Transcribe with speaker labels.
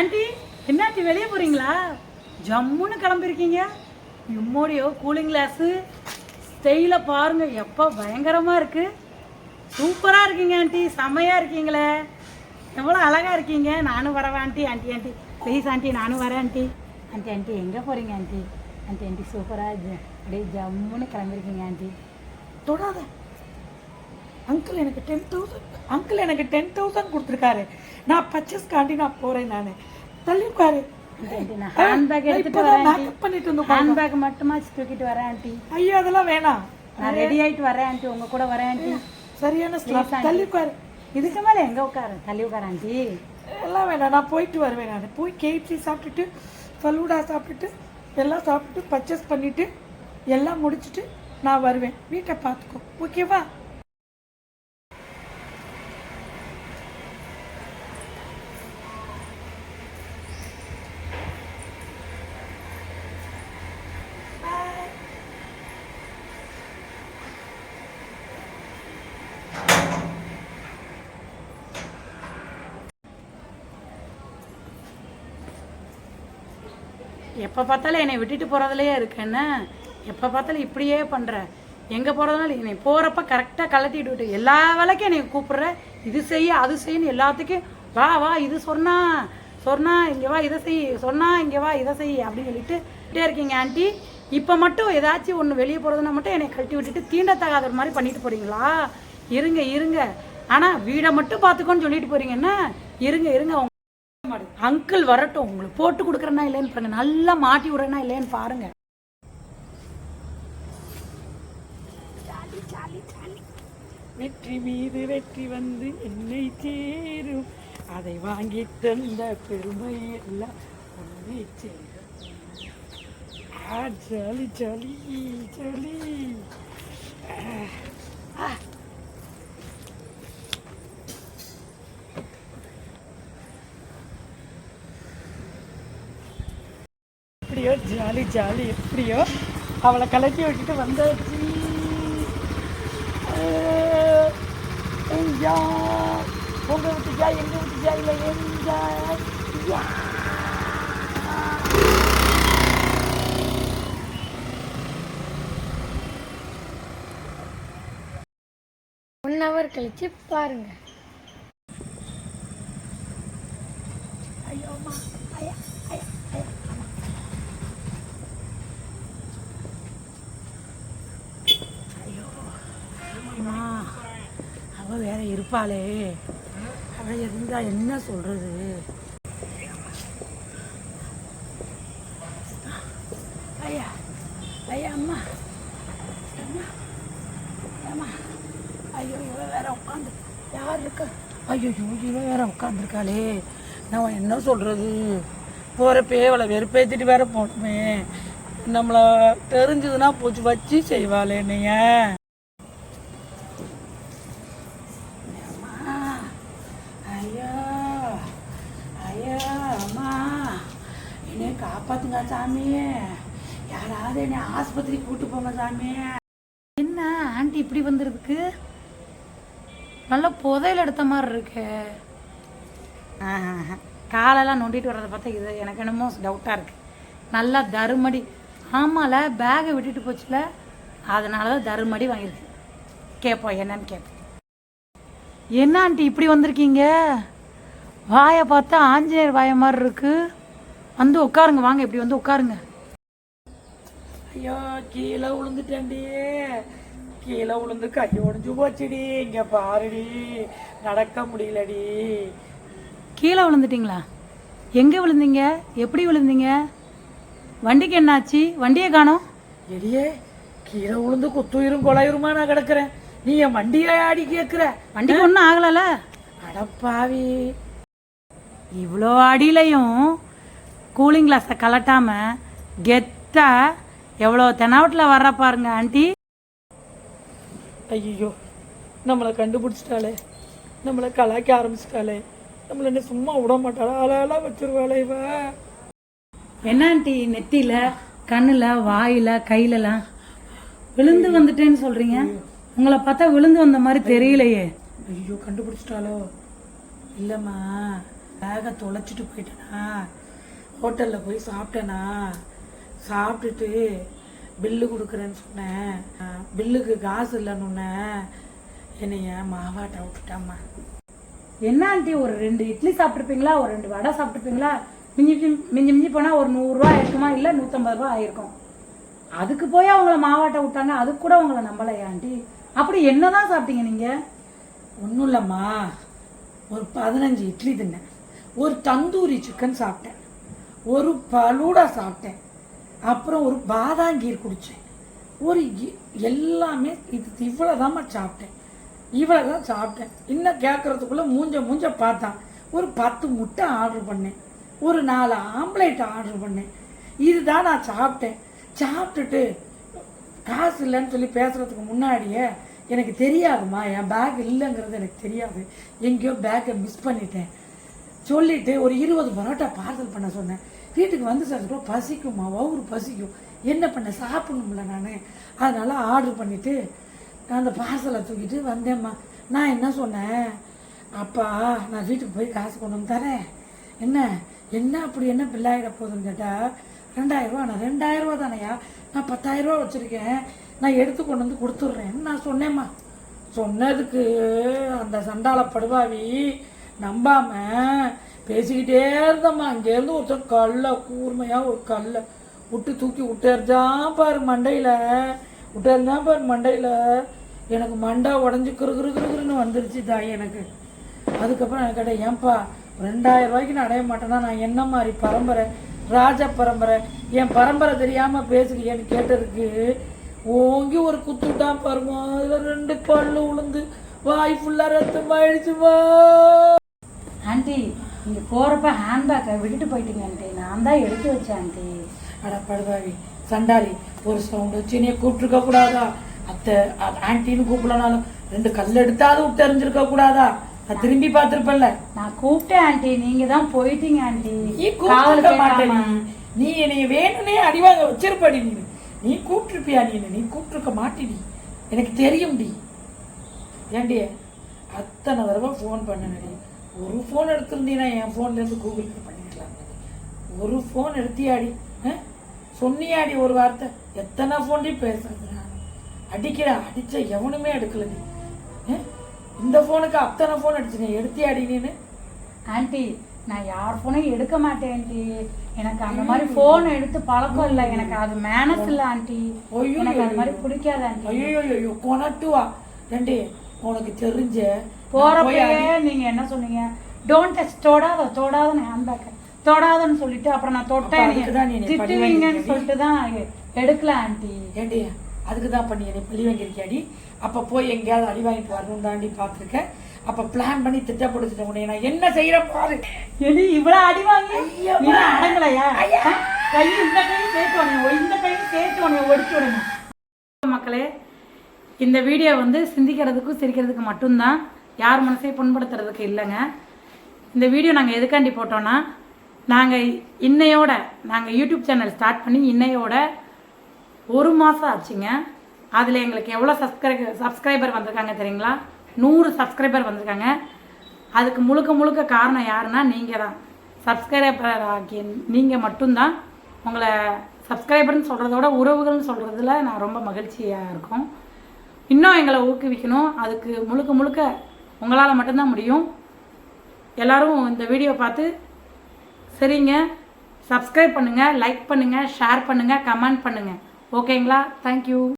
Speaker 1: Aunty என்னாச்சு வெளியே போகிறீங்களா ஜம்முன்னு கிளம்பிருக்கீங்க. எம்மோடியோ கூலிங் கிளாஸு ஸ்டெயில பாருங்க எப்போ பயங்கரமாக இருக்கு. சூப்பராக இருக்கீங்க ஆண்டி. செமையாக இருக்கீங்களே. எவ்வளோ அழகாக இருக்கீங்க. நானும் வரவா aunty? Aunty aunty. Please aunty நானும் வரேன் ஆண்டி. ஆண்டி ஆண்டி எங்கே போகிறீங்க ஆண்டி? ஆண்டி ஆண்டி சூப்பராக அப்படியே ஜம்முன்னு கிளம்பிருக்கீங்க ஆண்டி. தொடாத. அங்கிள் எனக்கு டென் தௌசண்ட் அங்கிள் எனக்கு டென் தௌசண்ட் கொடுத்துருக்காரு. நான் பர்ச்சேஸ்க்காண்டி நான் போகிறேன் நான். தள்ளி உட்காரு ஹேண்ட்பேக் எடுத்துட்டு வரேன் பண்ணிட்டு இருந்தோம் ஹேண்ட்பேக் மட்டுமா தூக்கிட்டு வரேன் ஆண்டி. ஐயோ அதெல்லாம் வேணாம். நான் ரெடி ஆயிட்டு வரேன் ஆண்டி. உங்க கூட வரேன் ஆண்டி. சரியான ஸ்லாப் தள்ளி உட்காரு இதுக்கு மேலே எங்கே உட்காரு? தள்ளி உட்காரு ஆண்டி. எல்லாம் வேணாம். நான் போயிட்டு வருவேன் நான். போய் கேப்சி சாப்பிட்டுட்டு ஃபலூடா சாப்பிட்டுட்டு எல்லாம் சாப்பிட்டு பர்ச்சேஸ் பண்ணிட்டு எல்லாம் முடிச்சுட்டு நான் வருவேன். வீட்டை பார்த்துக்கோ. ஓகேவா எப்போ பார்த்தாலும் என்னை விட்டுட்டு போகிறதுலையே இருக்கேன்னு எப்போ பார்த்தாலும் இப்படியே பண்ணுற எங்கே போகிறதுனால என்னை போகிறப்ப கரெக்டாக கலட்டிட்டு விட்டு எல்லா வேலைக்கும் என்னை கூப்பிட்ற. இது செய்ய அது செய்யன்னு எல்லாத்துக்கும் வா வா இது சொன்னா சொன்னா இங்கே வா இதை செய் சொன்னா இங்கே வா இதை செய் அப்படின்னு சொல்லிட்டுட்டே இருக்கீங்க ஆண்டி. இப்போ மட்டும் ஏதாச்சும் ஒன்று வெளியே போகிறதுனா மட்டும் என்னை கழட்டி விட்டுட்டு தீண்டத்தகாத மாதிரி பண்ணிட்டு போகிறீங்களா இருங்க இருங்க. ஆனால் வீடை மட்டும் பார்த்துக்கோன்னு சொல்லிட்டு போகிறீங்கன்னா இருங்க இருங்க அங்கிள் வரட்டும் உங்களுக்கு போட்டு கொடுக்குறேன்னா இல்லைன்னு பாருங்க. நல்லா மாட்டி விடுறேன்னா இல்லைன்னு பாருங்க. வெற்றி மீது வெற்றி வந்து என்னை சேரும். அதை வாங்கி தந்த பெருமை எல்லாம் உன்னை சேரும். ஆ, ஜாலி ஜாலி ஜாலி. எப்படியோ ஜாலி ஜாலி எப்படியோ அவளை கலட்டி விட்டுட்டு வந்தாச்சு. உங்க வீட்டுக்கா எங்க விட்டு இல்லை எங்கா?
Speaker 2: ஒன் ஹவர் கழிச்சு பாருங்க
Speaker 1: ஐயோம்மா ஐயா ஐயா ஐயா ஐயோ அம்மா அவ வேற இருப்பாளே. அவள் இருந்தா என்ன சொல்றது? ஐயா ஐயா அம்மா. அம்மா. அம்மா. ஐயோ இவ வேற உட்காந்து யார் இருக்கா? ஐயோ இவ வேற உட்காந்துருக்காளே நான் என்ன சொல்றது? போகிறப்பே அவளை வெறுப்பேற்றிட்டு வேற போகணுமே நம்மளை தெரிஞ்சதுன்னா போச்சு வச்சு செய்வாளே என்னைய அம்மா, ஐயா ஐயா அம்மா என்னை காப்பாத்துங்க சாமி. யாராவது என்னை ஆஸ்பத்திரிக்கு கூட்டு போங்க சாமி. என்ன ஆண்டி இப்படி வந்துருக்கு? நல்லா புதையல் எடுத்த மாதிரி இருக்கு. காலெல்லாம் நொண்டிட்டு வர்றதை பார்த்தா இது எனக்கு என்னமோ டவுட்டாக இருக்கு. நல்லா தருமடி. ஆமால பேகை விட்டுட்டு போச்சுல. அதனால தான் தருமடி வாங்கியிருக்கு. கேட்போம் என்னன்னு கேட்போம் என்ன ஆண்டி இப்படி வந்திருக்கீங்க? வாயை பார்த்தா ஆஞ்சநேயர் வாய மாதிரி இருக்குது வந்து உட்காருங்க வாங்க இப்படி வந்து உட்காருங்க. ஐயோ கீழே விழுந்துட்டேன்டி கீழே விழுந்து கை உடைஞ்சு போச்சுடி. இங்க பாருடி நடக்க முடியலடி. கீழே விழுந்துட்டீங்களா எங்க விழுந்தீங்க? எப்படி விழுந்தீங்க? வண்டிக்கு என்னாச்சு? வண்டியை காணோம். எடியே கீழே விழுந்து குத்துயிரும் கொலையுருமா நான் கிடக்குறேன். நீ என் வண்டியை ஆடி கேட்குற வண்டிக்கு ஒன்றும் ஆகலல? அடப்பாவி. இவ்வளோ அடியிலையும் கூலிங் கிளாஸை கலட்டாம கெத்தா எவ்வளோ தெனாவட்டில் வர்ற பாருங்க ஆண்டி. ஐயோ நம்மளை கண்டுபிடிச்சிட்டாளே. நம்மளை கலாய்க்க ஆரம்பிச்சிட்டாளே. நம்மளை என்ன சும்மா விட மாட்டாளா? அழகெல்லாம் வச்சிருவாளே இவ. என்ன ஆண்டி நெத்தியில கண்ணுல வாயில கையிலலாம் விழுந்து வந்துட்டேன்னு சொல்றீங்க? உங்களை பார்த்தா விழுந்து வந்த மாதிரி தெரியலையே. ஐயோ கண்டுபிடிச்சிட்டாளோ? இல்லைம்மா பேகை தொலைச்சிட்டு போயிட்டேனா? ஹோட்டலில் போய் சாப்பிட்டேனா? சாப்பிட்டுட்டு பில்லு கொடுக்குறேன்னு சொன்னேன். பில்லுக்கு காசு இல்லைன்னு என்னைய மாவாட்ட விட்டுட்டாம்மா. என்ன ஆண்டி ஒரு ரெண்டு இட்லி சாப்பிட்ருப்பீங்களா ஒரு ரெண்டு வடை சாப்பிட்ருப்பீங்களா மிஞ்சி மிஞ்சி- மிஞ்சி போனால் ஒரு நூறுரூவா ஆயிருக்குமா இல்லை நூற்றம்பது ரூபா ஆயிருக்கும். அதுக்கு போய் அவங்கள மாவாட்ட விட்டாங்க அதுக்கு கூட உங்களை நம்பலையா ஆண்டி? அப்படி என்னதான் சாப்பிட்டீங்க நீங்கள் ஒன்றும் இல்லைம்மா. ஒரு பதினஞ்சு இட்லி தின்னேன். ஒரு தந்தூரி சிக்கன் சாப்பிட்டேன். ஒரு பலூடா சாப்பிட்டேன். அப்புறம் ஒரு பாதாங்கீர் குடித்தேன் ஒரு எல்லாமே இது இவ்வளோதாம்மா சாப்பிட்டேன். இவ்வளோ தான் சாப்பிட்டேன். இன்னும் கேட்குறதுக்குள்ளே மூஞ்ச மூஞ்ச பார்த்தான். ஒரு பத்து முட்டை ஆர்டர் பண்ணேன். ஒரு நாலு ஆம்லேட் ஆர்டர் பண்ணேன். இதுதான் நான் சாப்பிட்டேன். சாப்பிட்டுட்டு காசு இல்லைன்னு சொல்லி பேசுகிறதுக்கு முன்னாடியே எனக்கு தெரியாதும்மா. என் பேக் இல்லைங்கிறது எனக்கு தெரியாது. எங்கேயோ பேக்கை மிஸ் பண்ணிட்டேன். சொல்லிட்டு ஒரு இருபது பரோட்டா பார்சல் பண்ண சொன்னேன். வீட்டுக்கு வந்து சார் பசிக்குமா வவுறு பசிக்கும். என்ன பண்ண சாப்பிடணும்ல நான். அதனால் ஆர்டர் நான் அந்த பார்சலை தூக்கிட்டு வந்தேம்மா. நான் என்ன சொன்னேன்? அப்பா நான் வீட்டுக்கு போய் காசு கொண்டு வந்து தரேன். என்ன? என்ன அப்படி என்ன பில்லாயிட போகுதுன்னு கேட்டால் ரெண்டாயிரரூவா நான் ரெண்டாயிரரூவா தானையா நான் பத்தாயிரரூவா வச்சுருக்கேன். நான் எடுத்து கொண்டு வந்து கொடுத்துட்றேன்னு நான் சொன்னேம்மா. சொன்னதுக்கு அந்த சண்டாள படுவாவி நம்பாம பேசிக்கிட்டே இருந்தம்மா. அங்கேருந்து ஒருத்தர் கல்லை கூர்மையாக ஒரு கல்லை விட்டு தூக்கி விட்டுருந்தான் பாரு மண்டையில். விட்டுருந்தான் பாரு மண்டையில். எனக்கு மண்டை உடஞ்சி கிரு கிரு வந்துருச்சு தாய் எனக்கு. அதுக்கப்புறம் எனக்கு கேட்டேன் ஏன்பா ரெண்டாயிரம் ரூபாய்க்கு நான் அடைய மாட்டேன்னா நான் என்ன மாதிரி பரம்பரை? ராஜ பரம்பரை. என் பரம்பரை தெரியாமல் பேசுகிறேன்னு கேட்டதுக்கு ஓங்கி ஒரு குத்துட்டான் பாருமா அதில் ரெண்டு பல்லு உளுந்து. வாய் ஃபுல்லாக ரத்தம் ஆயிடுச்சுமா
Speaker 2: ஆண்டி நீங்க போறப்ப ஹேண்ட்பேக்கை விட்டுட்டு போயிட்டீங்க ஆண்டி. நான் தான் எடுத்து வச்சேன் ஆண்டி.
Speaker 1: அட படுவாவி சண்டாளி ஒரு சவுண்ட் வச்சு நீ கூப்பிட்டுருக்க கூடாதா? அத்தை ஆன்ட்டின்னு கூப்பிடனாலும் ரெண்டு கல் எடுத்தாவது விட்டு எறிஞ்சிருக்க கூடாதா? நான் திரும்பி பார்த்துருப்பேன்ல.
Speaker 2: நான் கூப்பிட்டேன் ஆண்டி. நீங்க தான் போயிட்டீங்க ஆண்டி.
Speaker 1: நீ
Speaker 2: காவல்
Speaker 1: கூப்பிட்டுருக்க மாட்டே
Speaker 2: கேட்காம.
Speaker 1: நீ. என்னைய வேணும்னே அடிவாங்க வச்சிருப்படி நீ. நீ கூப்பிட்டுருப்பியா நீ? நீ கூப்பிட்டுருக்க மாட்டிடி எனக்கு தெரியும்டி ஏண்டி அத்தனை தடவை ஃபோன் பண்ணனடி. ஒரு ஃபோன் எடுத்திருந்தீங்கன்னா என் ஃபோன்லேருந்து கூகுள் பே பண்ணிருக்கலாம். ஒரு ஃபோன் எடுத்தியாடி? சொன்னியாடி ஒரு வார்த்தை. எத்தனை ஃபோன்டி பேசுறது நான் அடிக்கிற அடிச்ச எவனுமே எடுக்கல நீ? இந்த ஃபோனுக்கு அத்தனை ஃபோன் அடிச்சு நீ எடுத்தியாடி நீனு?
Speaker 2: ஆண்டி நான் யார் போனையும் எடுக்க மாட்டேன் ஆண்டி எனக்கு அந்த மாதிரி போன் எடுத்து பழக்கம் இல்லை. எனக்கு அது மேனஸ் இல்லை ஆண்டி எனக்கு அது மாதிரி பிடிக்காது ஆண்டி
Speaker 1: ஐயோ ஐயோ கொணட்டுவா ஏண்டி உனக்கு தெரிஞ்ச நான் போய்
Speaker 2: போறப்பயே நீங்க என்ன சொன்னீங்க? டோன்ட் டச் தொடாத தொடாதன்னு ஹேண்ட்பேக் தொடாதன்னு சொல்லிட்டு அப்புறம் நான் தொட்டேன். திட்டுவீங்கன்னு? சொல்லிட்டு தான் எடுக்கல ஆண்டி.
Speaker 1: ஏண்டி அதுக்கு தான் பண்ணி என்னை பள்ளி வாங்கியிருக்கியாடி? அப்போ போய் எங்கேயாவது அடி வாங்கிட்டு வரணும் தாண்டி பார்த்துருக்கேன். அப்போ பிளான் பண்ணி திட்டப்படுத்திட்ட உடனே நான் என்ன செய்யறேன் பாரு.
Speaker 2: எடி இவ்வளவு அடி வாங்கி அடங்கலையா? கை இந்த கையும் சேர்த்து உடனே இந்த கையும் சேர்த்து உடனே ஒடிச்சு விடுங்க
Speaker 1: மக்களே இந்த வீடியோ வந்து சிந்திக்கிறதுக்கும் சிரிக்கிறதுக்கு மட்டும்தான். யார் மனசையும் புண்படுத்துறதுக்கு இல்லைங்க. இந்த வீடியோ நாங்கள் எதுக்காண்டி போட்டோன்னா நாங்கள் இன்னையோட நாங்கள் யூடியூப் சேனல் ஸ்டார்ட் பண்ணி இன்னையோட ஒரு மாதம் ஆச்சுங்க. அதில் எங்களுக்கு எவ்வளோ சப்ஸ்கிரை சப்ஸ்கிரைபர் வந்திருக்காங்க தெரியுங்களா? நூறு சப்ஸ்கிரைபர் வந்திருக்காங்க. அதுக்கு முழுக்க முழுக்க காரணம் யாருன்னா நீங்கள் தான் சப்ஸ்கிரைபர் ஆகிய நீங்கள் மட்டும்தான். உங்களை சப்ஸ்கிரைபர்னு சொல்கிறதோட உறவுகள்னு சொல்கிறதுல நான் ரொம்ப மகிழ்ச்சியாக இருக்கும். இன்னும் எங்களை ஊக்குவிக்கணும். அதுக்கு முழுக்க முழுக்க உங்களால் மட்டும்தான் முடியும். எல்லோரும் இந்த வீடியோ பார்த்து சரிங்க. சப்ஸ்கிரைப் பண்ணுங்கள் லைக் பண்ணுங்கள் ஷேர் பண்ணுங்கள் கமெண்ட் பண்ணுங்கள் ஓகேங்களா தேங்க்யூ